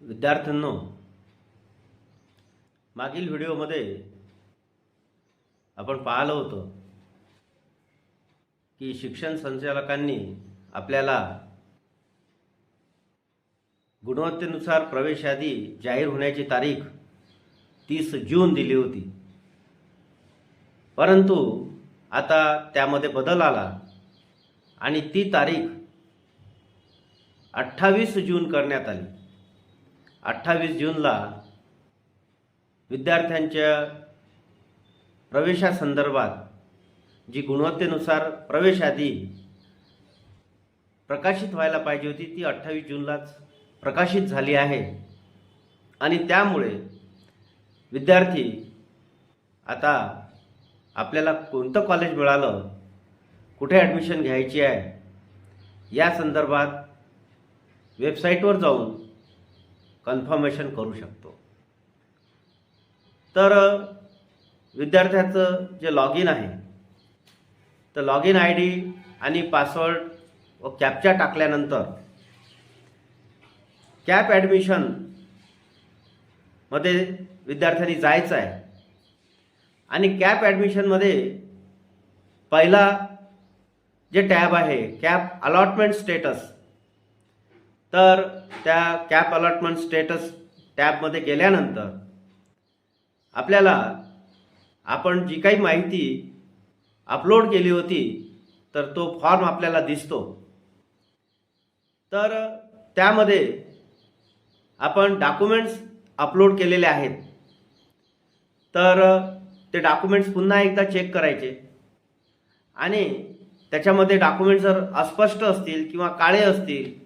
विद्यार्थ्यांनो मागील व्हिडिओमध्ये आपण पाहिलं होतं की शिक्षण संचालकांनी आपल्याला गुणवत्तेनुसार प्रवेश यादी जाहीर होण्याची तारीख तीस जून दिली होती. परंतु आता त्यामध्ये बदल आला आणि ती तारीख अठ्ठावीस जून करण्यात आली. अठ्ठावीस जूनला विद्यार्थ्यांच्या प्रवेशासंदर्भात जी गुणवत्तेनुसार प्रवेश यादी प्रकाशित व्हायला पाहिजे होती ती अठ्ठावीस जूनलाच प्रकाशित झाली आहे. आणि त्यामुळे विद्यार्थी आता आपल्याला कोणतं कॉलेज मिळालं कुठे ॲडमिशन घ्यायची आहे या संदर्भात वेबसाईटवर जाऊन कन्फर्मेशन करू शकतो. तर विद्यार्थ्याचं जे लॉग इन आहे तर लॉग इन आय डी आणि पासवर्ड व कॅपचा टाकल्यानंतर कॅप ॲडमिशनमध्ये विद्यार्थ्यांनी जायचं आहे आणि कॅप ॲडमिशनमध्ये पहिला जे टॅब आहे कॅप अलॉटमेंट स्टेटस तर त्या कॅप अलॉटमेंट स्टेटस टॅबमध्ये गेल्यानंतर आपल्याला आपण जी काही माहिती अपलोड केली होती तर तो फॉर्म आपल्याला दिसतो. तर त्यामध्ये आपण डॉक्युमेंट्स अपलोड केलेले आहेत. तर ते डॉक्युमेंट्स पुन्हा एकदा चेक करायचे. आणि त्याच्यामध्ये डॉक्युमेंट जर अस्पष्ट असतील किंवा काळे असतील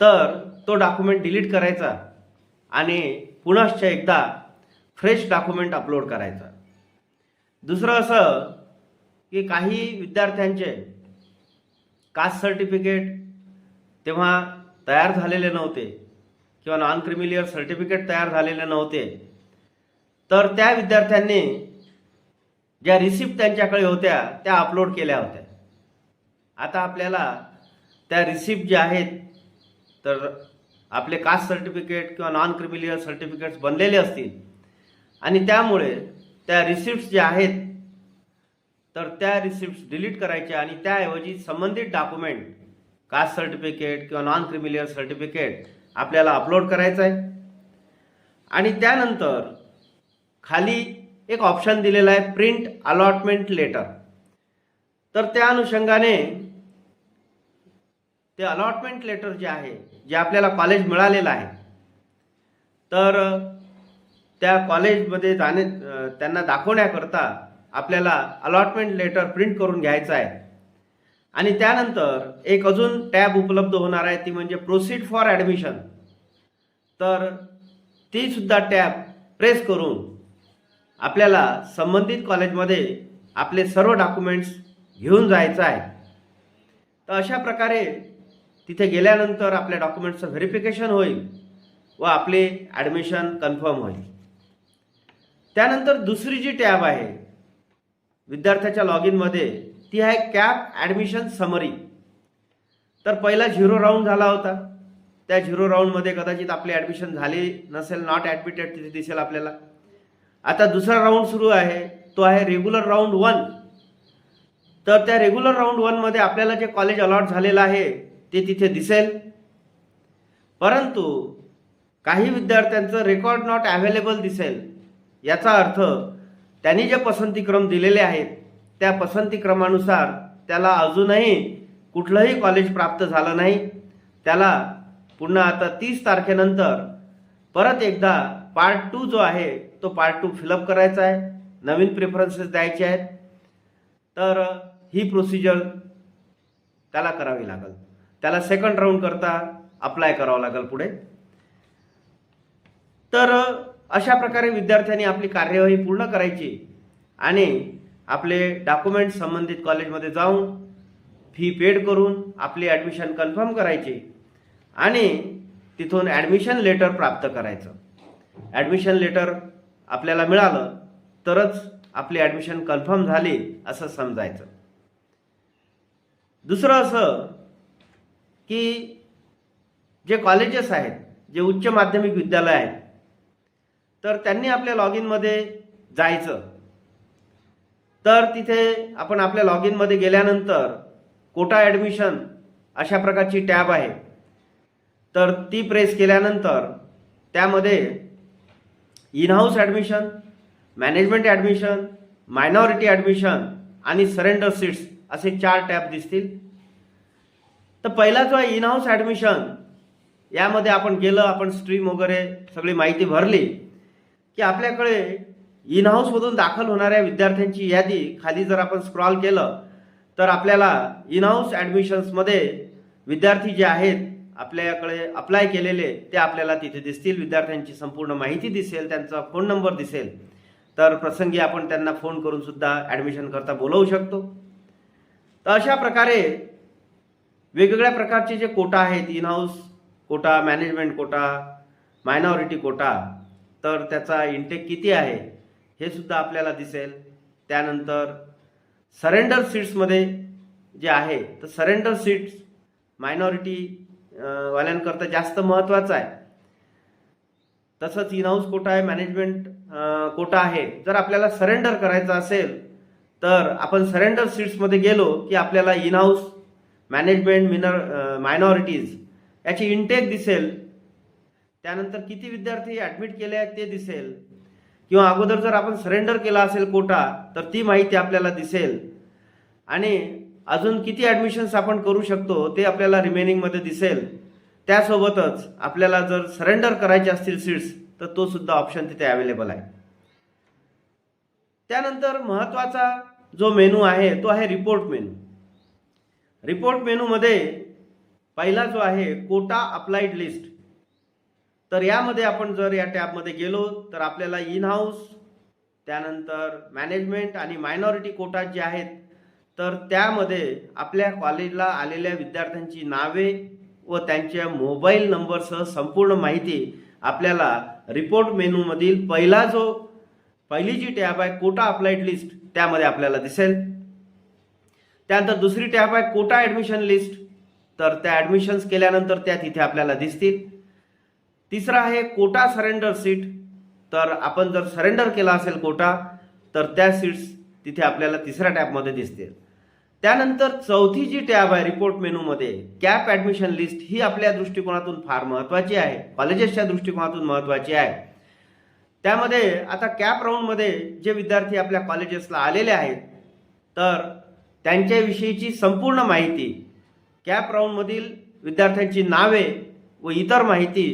तर तो डॉक्युमेंट डिलीट करायचा आणि पुनश्च एकदा फ्रेश डॉक्युमेंट अपलोड करायचा. दुसरं असं की काही विद्यार्थ्यांचे कास्ट सर्टिफिकेट तेव्हा तयार झालेले नव्हते किंवा नॉन क्रिमिलियर सर्टिफिकेट तयार झालेले नव्हते. तर त्या विद्यार्थ्यांनी ज्या रिसिप्ट त्यांच्याकडे होत्या त्या अपलोड केल्या होत्या. आता आपल्याला त्या रिसिप्ट ज्या आहेत तर आपले कास्ट सर्टिफिकेट किंवा नॉन क्रिमिलियर सर्टिफिकेट्स बनलेले असतील. आणि त्यामुळे त्या रिसिप्ट्स ज्या आहेत तर त्या रिसिप्ट्स डिलीट करायच्या आणि त्याऐवजी संबंधित डॉक्युमेंट कास्ट सर्टिफिकेट किंवा नॉन क्रिमिलियर सर्टिफिकेट आपल्याला अपलोड करायचं आहे. आणि त्यानंतर खाली एक ऑप्शन दिलेला आहे प्रिंट अलॉटमेंट लेटर तर त्या अनुषंगाने ते अलॉटमेंट लेटर जे आहे जे आपल्याला कॉलेज मिळालेलं आहे तर त्या कॉलेजमध्ये जाणे त्यांना दाखवण्याकरता आपल्याला अलॉटमेंट लेटर प्रिंट करून घ्यायचं आहे. आणि त्यानंतर एक अजून टॅब उपलब्ध होणार आहे ती म्हणजे प्रोसीड फॉर ॲडमिशन तर तीसुद्धा टॅब प्रेस करून आपल्याला संबंधित कॉलेजमध्ये आपले सर्व डॉक्युमेंट्स घेऊन जायचं आहे. तर अशा प्रकारे तिथे गेल्यानंतर आपल्या डॉक्युमेंटचं व्हेरिफिकेशन होईल व आपले ॲडमिशन कन्फर्म होईल. त्यानंतर दुसरी जी टॅब आहे विद्यार्थ्याच्या लॉग इनमध्ये ती आहे कॅप ॲडमिशन समरी तर पहिला झिरो राऊंड झाला होता. त्या झिरो राऊंडमध्ये कदाचित आपली ॲडमिशन झाली नसेल नॉट ॲडमिटेड तिथे दिसेल आपल्याला. आता दुसरा राऊंड सुरू आहे तो आहे रेग्युलर राऊंड वन तर त्या रेग्युलर राऊंड वनमध्ये आपल्याला जे कॉलेज अलॉट झालेलं आहे ते तिथे दिसेल. परंतु काही विद्यार्थ्यांचं रेकॉर्ड नॉट अवेलेबल दिसेल. याचा अर्थ त्यांनी जे पसंतीक्रम दिलेले आहेत त्या पसंतीक्रमानुसार त्याला अजूनही कुठलंही कॉलेज प्राप्त झालं नाही. त्याला पुन्हा आता तीस तारखेनंतर परत एकदा पार्ट टू जो आहे तो पार्ट टू फिलअप करायचा आहे. नवीन प्रेफरन्सेस द्यायचे आहेत. तर ही प्रोसिजर त्याला करावी लागेल. त्याला सेकंड राऊंड करता अप्लाय करावं लागेल पुढे. तर अशा प्रकारे विद्यार्थ्यांनी आपली कार्यवाही पूर्ण करायची आणि आपले डॉक्युमेंट संबंधित कॉलेजमध्ये जाऊन फी पेड करून आपली ॲडमिशन कन्फर्म करायची आणि तिथून ॲडमिशन लेटर प्राप्त करायचं. ॲडमिशन लेटर आपल्याला मिळालं तरच आपली ॲडमिशन कन्फर्म झाली असं समजायचं. दुसरं असं की जे कॉलेजेस आहेत जे उच्च माध्यमिक विद्यालय आहेत तर त्यांनी आपल्या लॉग इनमध्ये जायचं. तर तिथे आपण आपल्या लॉग इनमध्ये गेल्यानंतर कोटा ॲडमिशन अशा प्रकारची टॅब आहे. तर ती प्रेस केल्यानंतर त्यामध्ये in house admission management admission minority admission आणि सरेंडर सीट्स असे चार टॅब दिसतील. तर पहिला जो आहे इन हाऊस ॲडमिशन यामध्ये आपण गेलं आपण स्ट्रीम वगैरे सगळी माहिती भरली की आपल्याकडे इन हाऊसमधून दाखल होणाऱ्या विद्यार्थ्यांची यादी खाली जर आपण स्क्रॉल केलं तर आपल्याला इन हाऊस ॲडमिशन्समध्ये विद्यार्थी जे आहेत आपल्याकडे अप्लाय केलेले ते आपल्याला तिथे दिसतील. विद्यार्थ्यांची संपूर्ण माहिती दिसेल त्यांचा फोन नंबर दिसेल. तर प्रसंगी आपण त्यांना फोन करून सुद्धा ॲडमिशन करता बोलवू शकतो. तर अशा प्रकारे वेगवेगळ्या प्रकारचे जे कोटा आहेत in house quota management quota minority quota तर त्याचा इंटेक किती आहे हे सुद्धा आपल्याला दिसेल. त्यानंतर सरेंडर सीट्समध्ये जे आहे तर सरेंडर सीट्स मायनॉरिटी वाल्यांकरता जास्त महत्त्वाचं आहे. तसंच इन हाऊस कोटा आहे मॅनेजमेंट कोटा आहे. जर आपल्याला सरेंडर करायचं असेल तर आपण सरेंडर सीट्समध्ये गेलो की आपल्याला in house management minor minorities याची इनटेक दिसेल. त्यानंतर किती विद्यार्थी ॲडमिट केले आहेत ते दिसेल. किंवा अगोदर जर आपण सरेंडर केला असेल कोटा तर ती माहिती आपल्याला दिसेल. आणि अजून किती ॲडमिशन्स आपण करू शकतो ते आपल्याला रिमेनिंगमध्ये दिसेल. त्यासोबतच आपल्याला जर सरेंडर करायचे असतील सीट्स तर तो सुद्धा ऑप्शन तिथे अवेलेबल आहे. त्यानंतर महत्त्वाचा जो मेनू आहे तो आहे रिपोर्ट मेनू रिपोर्ट मेनूमध्ये पहिला जो आहे कोटा अप्लाइड लिस्ट तर यामध्ये आपण जर या टॅबमध्ये गेलो तर आपल्याला इन हाऊस त्यानंतर मॅनेजमेंट आणि मायनॉरिटी कोटा जे आहेत तर त्यामध्ये आपल्या कॉलेजला आलेल्या विद्यार्थ्यांची नावे व त्यांच्या मोबाईल नंबरसह संपूर्ण माहिती आपल्याला रिपोर्ट मेनूमधील पहिला जो पहिली जी टॅब आहे कोटा अप्लाइड लिस्ट त्यामध्ये आपल्याला दिसेल. त्यानंतर दुसरी टॅब आहे कोटा ॲडमिशन लिस्ट तर त्या ॲडमिशन्स केल्यानंतर त्या तिथे आपल्याला दिसतील. तिसरा आहे कोटा सरेंडर सीट तर आपण जर सरेंडर केला असेल कोटा तर त्या सीट्स तिथे आपल्याला तिसऱ्या टॅबमध्ये दिसतील. त्यानंतर चौथी जी टॅब आहे रिपोर्ट मेनूमध्ये कॅप ॲडमिशन लिस्ट ही आपल्या दृष्टिकोनातून फार महत्त्वाची आहे. कॉलेजेसच्या दृष्टिकोनातून महत्त्वाची आहे. त्यामध्ये आता कॅप राऊंडमध्ये जे विद्यार्थी आपल्या कॉलेजेसला आलेले आहेत तर त्यांच्याविषयीची संपूर्ण माहिती कॅप राऊंडमधील विद्यार्थ्यांची नावे व इतर माहिती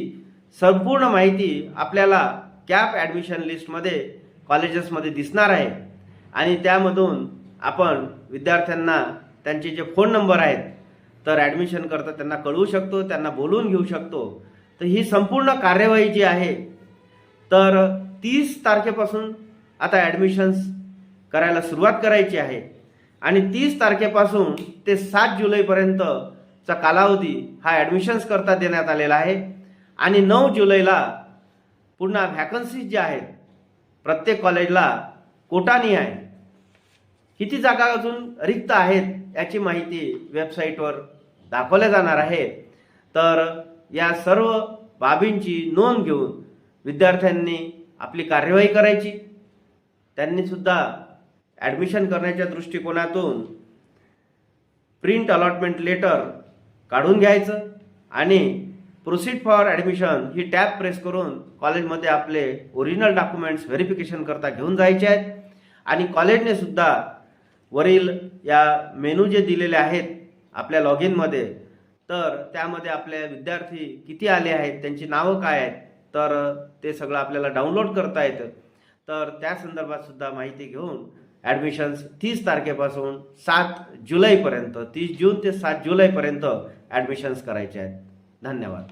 संपूर्ण माहिती आपल्याला कॅप ॲडमिशन लिस्टमध्ये कॉलेजेसमध्ये दिसणार आहे. आणि त्यामधून आपण विद्यार्थ्यांना त्यांचे जे फोन नंबर आहेत तर ॲडमिशन करता त्यांना कळवू शकतो त्यांना बोलवून घेऊ शकतो. तर ही संपूर्ण कार्यवाही जी आहे तर तीस तारखेपासून आता ॲडमिशन्स करायला सुरुवात करायची आहे. आणि तीस तारखेपासून ते सात जुलैपर्यंतचा कालावधी हा ॲडमिशन्स करता देण्यात आलेला आहे. आणि नऊ जुलैला पुन्हा व्हॅकन्सीज ज्या आहेत प्रत्येक कॉलेजला कोटानी आहे. किती जागा अजून रिक्त आहेत याची माहिती वेबसाईटवर दाखवल्या जाणार आहे. तर या सर्व बाबींची नोंद घेऊन विद्यार्थ्यांनी आपली कार्यवाही करायची. त्यांनीसुद्धा ॲडमिशन करण्याच्या दृष्टिकोनातून प्रिंट अलॉटमेंट लेटर काढून घ्यायचं आणि प्रोसीड फॉर ॲडमिशन ही टॅब प्रेस करून कॉलेजमध्ये आपले ओरिजिनल डॉक्युमेंट्स व्हेरिफिकेशन करता घेऊन जायचे आहेत. आणि कॉलेजने सुद्धा वरील या मेनू जे दिलेले आहेत आपल्या लॉग इनमध्ये तर त्यामध्ये आपले विद्यार्थी किती आले आहेत त्यांची नावं काय आहेत तर ते सगळं आपल्याला डाउनलोड करता येतं. तर त्या संदर्भात सुद्धा माहिती घेऊन ॲडमिशन्स तीस तारखेपासून सात जुलैपर्यंत तीस जून ते सात जुलैपर्यंत ॲडमिशन्स करायचे आहेत. धन्यवाद.